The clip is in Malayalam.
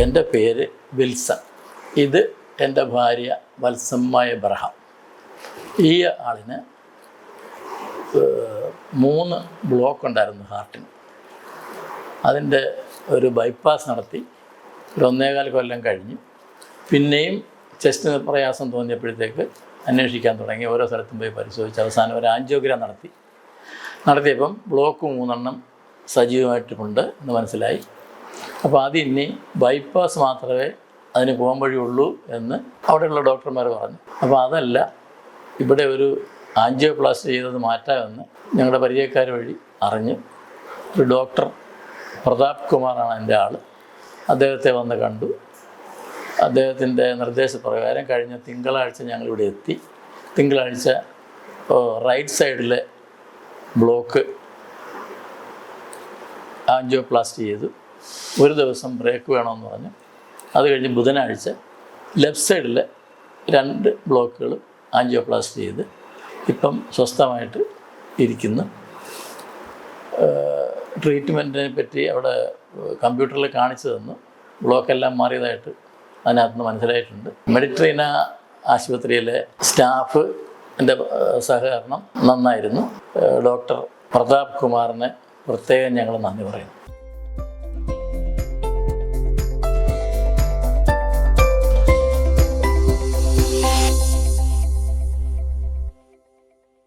എന്റെ പേര് വിൽസൺ. ഇത് എന്റെ ഭാര്യ വത്സമ്മ എബ്രഹാം. ഈ ആളിന് മൂന്ന് ബ്ലോക്ക് ഉണ്ടായിരുന്നു ഹാർട്ടിന്. അതിന്റെ ഒരു ബൈപ്പാസ് നടത്തി ഒരു ഒന്നേകാൽ കൊല്ലം കഴിഞ്ഞു പിന്നെയും ചെസ്റ്റിന് പ്രയാസം തോന്നിയപ്പോഴത്തേക്ക് അന്വേഷിക്കാൻ തുടങ്ങി. ഓരോ സ്ഥലത്തും പോയി പരിശോധിച്ച് അവസാനം ഒരു ആൻജിയോഗ്രാം നടത്തി. നടത്തിയപ്പം ബ്ലോക്ക് മൂന്നെണ്ണം സജീവമായിട്ടുണ്ട് എന്ന് മനസ്സിലായി. അപ്പോൾ അത് ഇനി ബൈപ്പാസ് മാത്രമേ അതിന് പോകാൻ വഴിയുള്ളൂ എന്ന് അവിടെയുള്ള ഡോക്ടർമാർ പറഞ്ഞു. അപ്പോൾ അതല്ല ഇവിടെ ഒരു ആൻജിയോപ്ലാസ്റ്റ് ചെയ്തത് മാറ്റാമെന്ന് ഞങ്ങളുടെ പരിചയക്കാർ വഴി അറിഞ്ഞ് ഒരു ഡോക്ടർ പ്രതാപ് കുമാറാണ് എന്റെ ആൾ അദ്ദേഹത്തെ വന്ന് കണ്ടു. അദ്ദേഹത്തിന്റെ നിർദ്ദേശപ്രകാരം കഴിഞ്ഞ തിങ്കളാഴ്ച ഞങ്ങളിവിടെ എത്തി. തിങ്കളാഴ്ച റൈറ്റ് സൈഡിലെ ബ്ലോക്ക് ആൻജിയോപ്ലാസ്റ്റ് ചെയ്തു. ഒരു ദിവസം ബ്രേക്ക് വേണമെന്ന് പറഞ്ഞു അത് കഴിഞ്ഞ് ബുധനാഴ്ച ലെഫ്റ്റ് സൈഡിലെ രണ്ട് ബ്ലോക്കുകൾ ആൻജിയോപ്ലാസ്റ്റ് ചെയ്ത് ഇപ്പം സ്വസ്ഥമായിട്ട് ഇരിക്കുന്നു. ട്രീറ്റ്മെന്റിനെ പറ്റി അവിടെ കമ്പ്യൂട്ടറിൽ കാണിച്ചു തന്നു. ബ്ലോക്കെല്ലാം മാറിയതായിട്ട് അതിനകത്ത് മനസ്സിലായിട്ടുണ്ട്. മെഡിട്രീന ആശുപത്രിയിലെ സ്റ്റാഫ് എന്റെ സഹകരണം നന്നായിരുന്നു. ഡോക്ടർ പ്രതാപ് കുമാറിന് പ്രത്യേകം ഞങ്ങൾ നന്ദി പറയുന്നു.